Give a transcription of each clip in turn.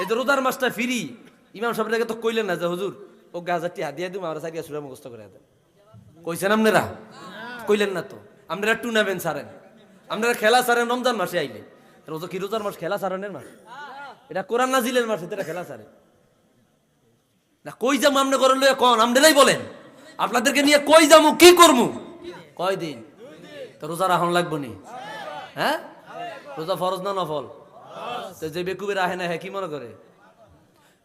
এই যে রোজার মাসটা ফিরি, ইমাম সাহেবটাকে তো কইলেন না যে, হুজুর, ও হাজার টিহা দিয়ে দিব আমরা সারিয়া সুরা মুখস্থ করে দেন কইছেন আপনারা? কইলেন না তো। আপনারা টুর্নামেন্ট সারেন আপনারা খেলা সারেন রমজান মাসে আইলে। রোজা কি রোজার মাস? খেলা সারানের মাস? এটা কোরআন নাজিলের মাস এটা খেলা সারে না, কই যাব আপনি করেন লইয়া কন? আপনারাই বলেন। আপনাদেরকে নিয়ে কই যাব, কি করব? কয় দিন তো রোজা রাখন লাগবো নি? হ্যাঁ? রোজা ফরজ না নফল? তো যে বেকুবে রাহে না হ্যাঁ কি মনে করে?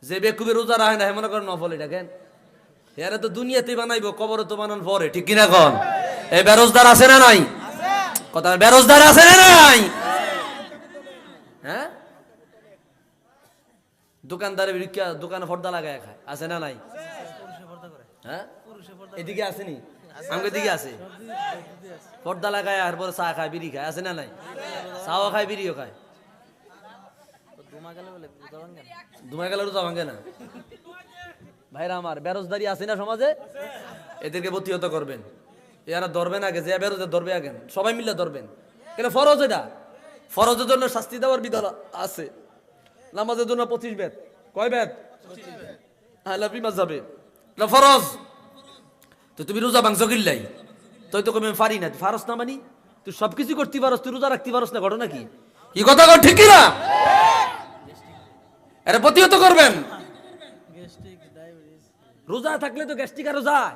যে বেকুবে রোজা রাহে না হ্যাঁ মনে করে নফল এটা কেন? এরা তো দুনিয়াতে বানাইবো কবরে তো বানান পরে, ঠিক কিনা কন? এই বেরোজদার আছে না নাই? কথা বেরোজদার আছে না নাই? হ্যাঁ? দোকানদারে বিক্রিয়া দোকানে পর্দা লাগায় খায়, আছে না নাই? হ্যাঁ? এদিকে আসেনি? আমাকে দিকে আছে পর্দা লাগায় আর পরে চা খায়, বিড়ি খায়, আছে না নাই? চাও খায়, বিড়িও খায়। গেলে রোজা ভাঙে না? ভাইরা আমার বেরোজদারি আছে না সমাজে? এদেরকে প্রতিহত করবেন। এরা ধরবেন আগে যে বেরোজে ধরবে আগে। সবাই মিলে ধরবেন। কেন ফরজ এটা? ফরজের জন্য শাস্তি দেওয়ার বিধান আছে। নামাজের জন্য পঁচিশ কয় হালাফি এটা ফরজ। তো তুমি রোজা মাংস কিনলাই তুই তো কমে পারি না ফারস না মানি? তুই সবকিছু করতে পারস তুই রোজা রাখতে পারস না ঘটনা কি? কি কথা ঠিক কি না এটা প্রতিহত করবেন। রোজা থাকলে তো গ্যাস্ট্রিক আরও যায়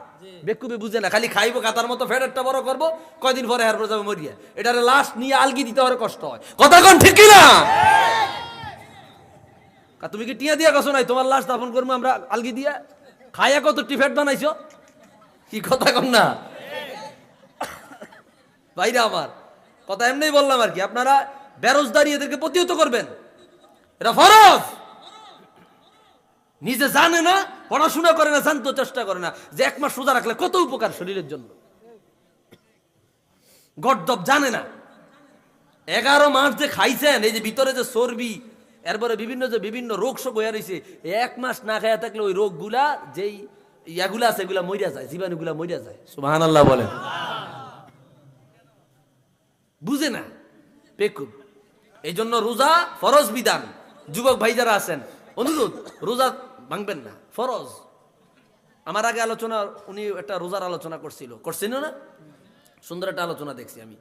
বেকুবে বুঝে না খালি খাইবো কাতার মতো ফেডারটা বড় করব কয়দিন পরে হার যাবে মরিয়া। এটারে লাশ নিয়ে আলগি দিতে হলে কষ্ট হয়। কথা কোন ঠিক না কা তুমি কি টিয়া দিয়া গছো নাই? তোমার লাশ দাফন করব আমরা আলগি দিয়া? খাইয়া কত টিফেট বানাইছো? কি কথা কন না? বাইরে আমার কথা এমনি বললাম আর কি আপনারা বেরোজদারি এদেরকে প্রতিহত করবেন। এটা ফরজ! নিজে জানে না, পড়াশোনা করে না জানতে চেষ্টা করে না। যে এক মাস সোজা রাখলে কত উপকার শরীরের জন্য? গড্ডব জানে না। এগারো মাস যে খাইছেন, এই যে ভিতরে যে চর্বি, এরপরে বিভিন্ন যে বিভিন্ন রোগ সব হয়ে রয়েছে এক মাস না খাইয়া থাকলে ওই রোগগুলা যেই ইয়াগুলা আছে, এগুলা মরিয়া যায়, জীবাণুগুলা মরিয়া যায়। সুবাহান আল্লাহ বলেন। বুঝে না? পেকুব এই জন্য রোজা ফরজ বিধান। যুবক ভাই যারা আছেন, অনুরোধ, রোজা ভাঙবেন না। ফরজ। আমার আগে আলোচনা, উনি একটা রোজার আলোচনা করছিল। করছিল না? সুন্দর একটা আলোচনা দেখছি আমি।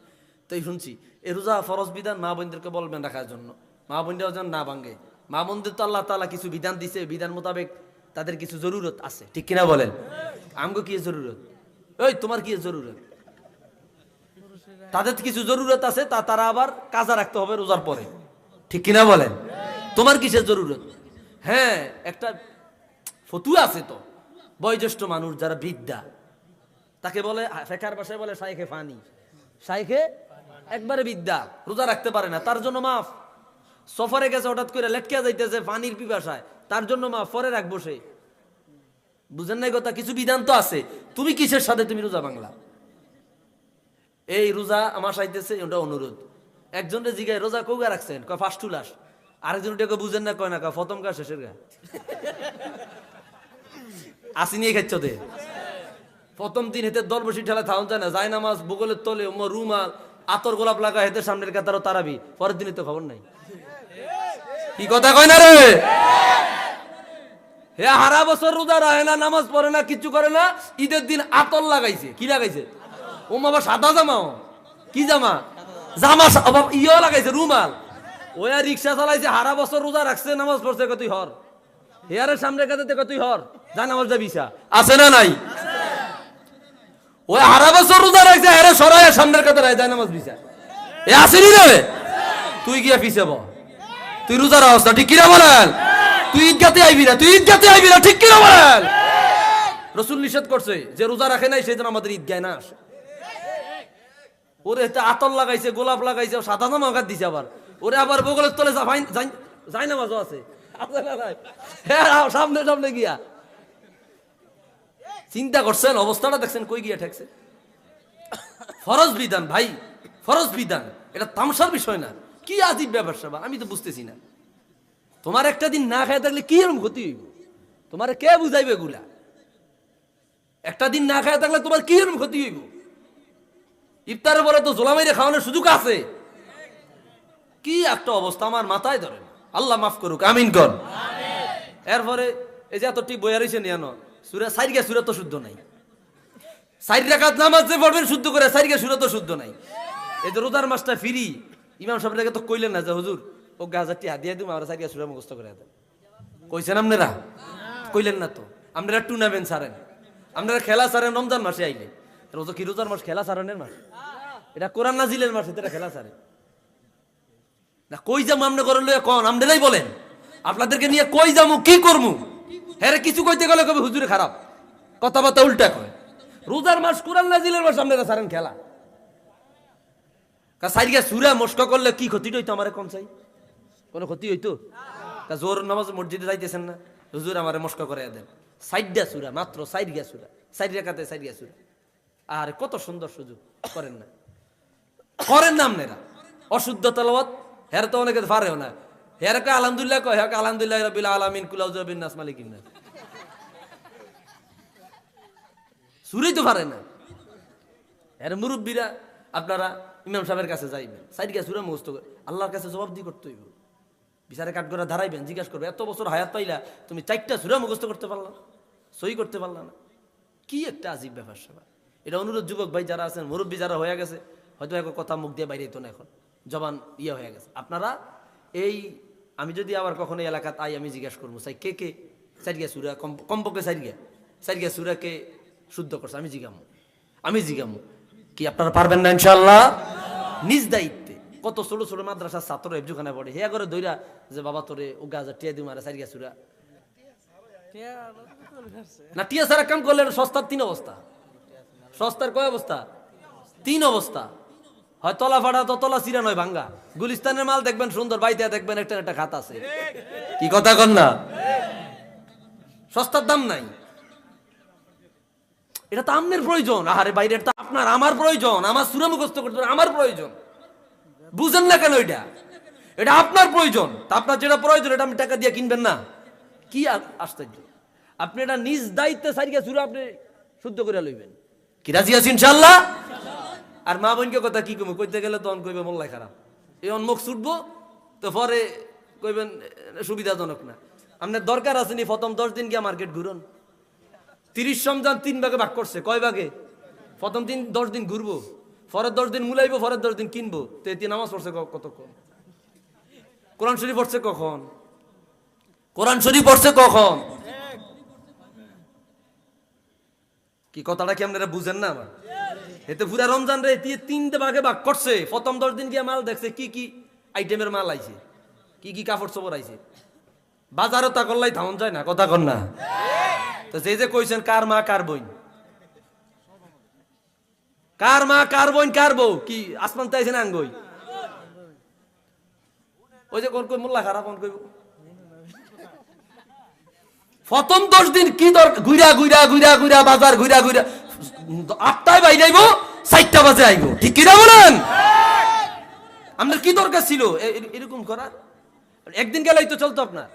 তাই শুনছি এই রোজা ফরজ বিধান মা বোনদেরকে বলবেন রাখার জন্য। মা বোনরাও যেন না ভাঙে। মা বোনদের তো আল্লাহ তালা কিছু বিধান দিছে, বিধান মোতাবেক তাদের কিছু জরুরত আছে। ঠিক কিনা বলেন? আমগো কি জরুরত? ওই তোমার কি জরুরত? তাদের কিছু জরুরত আছে, তা তারা আবার কাজা রাখতে হবে রোজার পরে। ঠিক কিনা বলেন? তোমার কিসের জরুরত? হ্যাঁ একটা ফতুয়া আছে তো। বয়োজ্যেষ্ঠ মানুষ যারা বৃদ্ধা, তাকে বলে, ফেকার বাসায় বলে সাইখে ফানি। সাইখে একবারে বিদ্যা রোজা রাখতে পারে না, তার জন্য মাফ। সফরে গেছে, হঠাৎ করে লেটকে যাইতেছে পানির পিপাসায়, তার জন্য মাফ, পরে রাখব সে। বুঝেন নাই কথা? কিছু বিধান তো আছে। তুমি কিসের সাথে তুমি রোজা বাংলা এই রোজা আমার সাইতেছে, ওটা অনুরোধ। একজনের জিগায়, রোজা কৌগা রাখছেন? কয় ফার্স্ট লাস আরেকজন ওটাকে বুঝেন না, কয় না, কয় প্রথম গা শেষের গা। আসি নিয়ে খাচ্ছ দে। প্রথম দিন হেতে দল বসি ঠেলা থাউন যায় না, যায় নামাজ বগলের তলে রুমাল আতর গোলাপ লাগা হেতে সামনের কাতারও তারাবি। পরের দিনে তো খবর নাই। কি কথা কয় না রে? হে, হারা বছর রোজা রাহে না, নামাজ পড়ে না, কিছু করে না, ঈদের দিন আতর লাগাইছে। কি লাগাইছে? ও বাবা সাদা জামাও কি জামা? জামা ইও লাগাইছে, রুমাল। আর রিক্সা চালাইছে, হারা বছর রোজা রাখছে, নামাজ পড়ছে কত তুই হর। হেয়ারের সামনে কাছে তুই হর। আছে নাই? রোজা রাখছে এ তুই গিয়া পিছে ব। তুই রোজার অবস্থা ঠিক কিনা বলেন? তুই ঈদগাতে আইবি না তুই ঈদগাতে আইবি না ঠিক কিনা বলেন? রসুল নিষেধ করছে যে রোজা রাখে নাই সেই আমাদের ঈদগায় না আসে। ওরে আতর লাগাইছে গোলাপ লাগাইছে সাদা জামা গাত দিছে আবার। ওরে আবার বগলের তলে যাই না আছে। আছে নাই? হ্যাঁ আও, সামনে সামনে গিয়া। চিন্তা করছেন অবস্থাটা দেখছেন কই গিয়া ঠেকছে? ফরজ বিধান ভাই ফরজ বিধান। এটা তামসার বিষয় না। কি আজীব ব্যাপার স্যাপার আমি তো বুঝতেছি না। তোমার একটা দিন না খায় থাকলে কি এরকম ক্ষতি হইব? তোমার কে বুঝাইবে এগুলা? একটা দিন না খায় থাকলে তোমার কি এরকম ক্ষতি হইব? ইফতারের পরে তো জোলামাইরে খাওয়ানোর সুযোগ আছে। কি একটা অবস্থা আমার মাথায় ধরে আল্লাহ মাফ করুক আমিন কর। এরপরে এই যে এত টিপ বইয়া রয়েছে নিয়ান সুরা সাইরিকা সুরা তো শুদ্ধ নাই। সাইড রাখাত নামাজ যে পড়বেন শুদ্ধ করে সাইরিকা সুরা তো শুদ্ধ নাই। এই যে রোজার মাসটা ফিরি, ইমাম সাহেবটাকে তো কইলেন না যে, হুজুর, ও গাজারটি হাত দিয়ে দিম, আমরা সাইরিকা সুরা মুখস্থ করে দেন কইছেন আপনারা? কইলেন না তো। আপনারা টুর্নামেন্ট সারেন আপনারা খেলা সারেন রমজান মাসে আইলে। রোজা কি রোজার মাস? খেলা সারানের মাস? এটা কোরআন নাজিলের মাস, এটা খেলা সারে না, কই যাব আপনি করেন লইয়া কন? আপনারাই বলেন। আপনাদেরকে নিয়ে কই যাব, কি করব? হ্যাঁ কিছু কইতে গেলে কবে হুজুরে খারাপ। কথাবার্তা উল্টা কয়। রোজার মাস কোরআন নাজিলের মাস আপনারা সারেন খেলা। কা সাইডিকে সুরা মস্ক করলে কি ক্ষতি হইতো আমার কোন চাই? কোনো ক্ষতি হইতো? তা জোর নামাজ মসজিদে যাইতেছেন না, হুজুর আমারে মস্ক করে দেন। সাইডটা সুরা, মাত্র সাইড গিয়া সুরা সাইড রেখাতে সাইড গিয়া সুরা। আর কত সুন্দর সুযোগ, করেন না। করেন না আপনারা। অশুদ্ধ তালাওয়াত, হের তো অনেকে পারেও না। হের কে আলহামদুলিল্লাহ কয় হের আলহামদুলিল্লাহ রবিল আলামিন কুলাউজ বিন নাস মালিকিন নাস সুরেই তো পারে না। এর মুরব্বীরা আপনারা ইমাম সাহেবের কাছে যাইবেন, সাইড গিয়া সুরে মুখস্থ করে, আল্লাহর কাছে জবাব দিয়ে করতে হইব। বিচারে কাঠ করে ধারাইবেন, জিজ্ঞাসা করবে এত বছর হায়াত পাইলা, তুমি চারটা সুরে মুখস্থ করতে পারলা না? সই করতে পারলা না? কি একটা আজীব ব্যাপার সেবা এটা অনুরোধ যুবক ভাই যারা আছেন, মুরব্বী যারা হয়ে গেছে, হয়তো এক কথা মুখ দিয়ে বাইরে তো না এখন। জবান ইয়ে হয়ে গেছে। আপনারা এই আমি যদি আবার কখনো এলাকাত আই আমি জিজ্ঞাসা করব সাই কে কে? সাইড সুরা কম কমপক্ষে সাইড গিয়া। সাইড গিয়া সুরা কে শুদ্ধ করছে আমি জিগামু। আমি জিগামু। কি আপনারা পারবেন না ইনশাল্লাহ নিজ দায়িত্বে। কত ছোট ছোট মাদ্রাসার ছাত্র এবজুখানে পড়ে হে করে দইরা যে বাবা তোরে ও গাজা টিয়া দিও মারা সাইড গিয়া সুরা। না টিয়া সারা কাম করলে সস্তার তিন অবস্থা। সস্তার কয় অবস্থা? তিন অবস্থা। হয় তলা ফাটা তো তলা চিরা নয় ভাঙ্গা। গুলিস্তানের মাল দেখবেন সুন্দর, বাইতে দেখবেন একটা একটা খাত আছে। কি কথা কন না? সস্তার দাম নাই। এটা তো আমনের প্রয়োজন। আরে বাইরে তো আপনার, আমার প্রয়োজন। আমার সুরে মুখস্থ করতে আমার প্রয়োজন। বুঝেন না কেন এটা? এটা আপনার প্রয়োজন। তা আপনার যেটা প্রয়োজন, এটা আপনি টাকা দিয়ে কিনবেন না। কি আশ্চর্য। আপনি এটা নিজ দায়িত্বে সারিকে সুরে আপনি শুদ্ধ করে লইবেন। কি রাজি আছি ইনশাল্লাহ আর মা বোনকে কথা কি কইব? কইতে গেলে তখন কইবে, মোল্লাই খারাপ। এই অন্মুখ ছুটবো, তো পরে কইবেন সুবিধাজনক না। আপনার দরকার আছে নি, প্রথম দশ দিন গিয়া মার্কেট ঘুরুন। তিরিশ রমজান তিন ভাগে ভাগ করছে, কয় ভাগে? প্রথম দিন দশ দিন ঘুরবো, পরের দশ দিন মুলাইবো, পরের দশ দিন কিনবো, তো এতে নামাজ পড়ছে কতক্ষণ? কোরআন শরীফ পড়ছে কখন? কোরআন শরীফ পড়ছে কখন? কি কথাটা কি আপনারা বুঝেন না আমার এতে পুরা রমজান রে, তি- তিনটে ভাগে ভাগ করছে। প্রথম দশ দিন গিয়ে মাল দেখছে, কি কি আইটেমের মাল আইছে, কি কি কাপড় চোপড় আইছে। বাজারও তা করলাই থামন যায় না, কথা কর না। তো যে যে কইছেন, কার মা, কার বইন কার মা, কার বোন, কার বউ? কি আসমান তাইছে না আঙ্গই? ওই যে কোন কই মোল্লা খারাপ কোন কইব? প্রথম দশ দিন কি দরকার ঘুরা ঘুরা ঘুরা ঘুরা বাজার ঘুরা ঘুরা আটটায় বাইরে আইব চারটা বাজে আইব। ঠিক কিনা বলেন? আপনার কি দরকার ছিল? এরকম করার? একদিন গেলেই তো চলতো আপনার।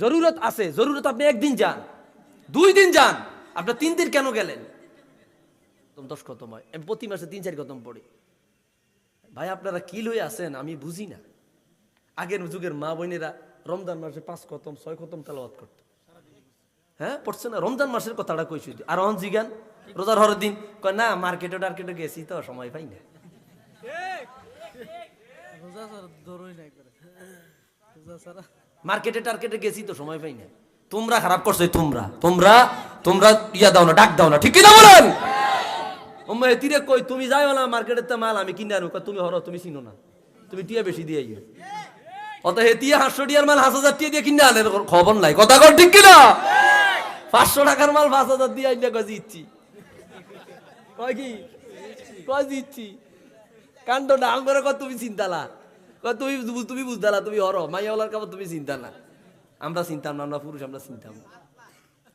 জরুরত আছে, জরুরত আপনি একদিন যান। দুই দিন যান। আপনার তিন দিন কেন গেলেন? দশ খতম হয়। আমি প্রতি মাসে তিন, চার খতম পড়ি। ভাই, আপনারা কি লয়ে আছেন? আমি বুঝি না। আগের যুগের মা বোনেরা রমজান মাসে পাঁচ খতম ছয় খতম তেলাওয়াত করত। হ্যাঁ পড়ছে না? রমজান মাসের কথাটা কইছি আর অন জিগান রোজার হরের দিন। কয় না মার্কেটে টার্কেটে গেছি তো সময় পাই না। মার্কেটে টার্কেটে গেছি তো সময় পাই না। তোমরা খারাপ করছ তোমরা। তোমরা তোমরা ইয়া দাও না ডাক দাও না। ঠিক কিনা বলেন? এতিরে কই তুমি যাইও না মার্কেটের তো মাল আমি কিনে আনু কয়, তুমি হরো তুমি চিনো না। তুমি টিয়া বেশি দিয়ে অত হেতিয়া হাঁসশো টিয়ার মাল হাজার টিয়া দিয়ে কিনে আনে খবর নাই। কথা কর ঠিক কিনা? পাঁচশো টাকার মাল পাঁচ হাজার দিয়ে আইলে কয় দিচ্ছি কয় কি? কয় দিচ্ছি কাণ্ড না আঙ্গরে কয় তুমি চিন্তালা কয় তুমি তুমি বুঝদালা তুমি হরো। মাইয়াওয়ালার কাপড় তুমি চিন্তা না। আমরা চিন্তাম না, আমরা পুরুষ, আমরা চিন্তাম।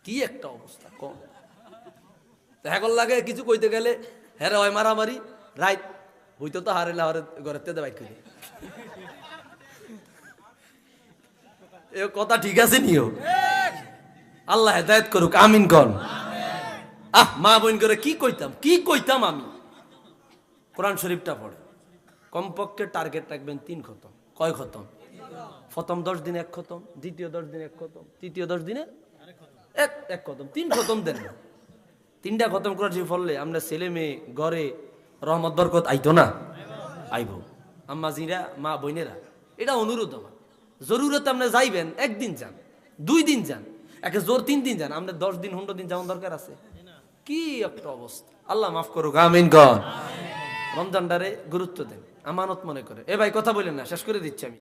কি একটা অবস্থা, কম। এখন লাগে, কিছু কইতে গেলে হ্যাঁ হয় মারামারি রাইট বইতে তো হারেলে, হারে ঘরের তেতে বাইক করে। এ কথা ঠিক আছে নিও? আল্লাহ হেদায়ত করুক, আমিন কন। আহ, মা বোন করে কি কইতাম? কি কইতাম আমি? কোরআন শরীফটা পড়ে। কমপক্ষে টার্গেট রাখবেন তিন খতম। কয় খতম? প্রথম দশ দিনে এক খতম, দ্বিতীয় দশ দিনে এক খতম, তৃতীয় দশ দিনে এক এক খতম, তিন খতম দেন তিনটা খতম করার যে ফললে আমরা ছেলে মেয়ে ঘরে রহমত, বরকত আইতো না? আইব। আম্মা জিরা মা বোনেরা, এটা অনুরোধ আমার। জরুরত আপনি যাইবেন, একদিন যান, দুই দিন যান, একে জোর তিন দিন যান, আমরা দশ দিন, পনেরো দিন যাওয়ার দরকার আছে। কি একটা অবস্থা। আল্লাহ মাফ করুক, আমিন গন রমজানটারে গুরুত্ব দেন, আমানত মনে করে। এ ভাই, কথা বলেন না, শেষ করে দিচ্ছি আমি।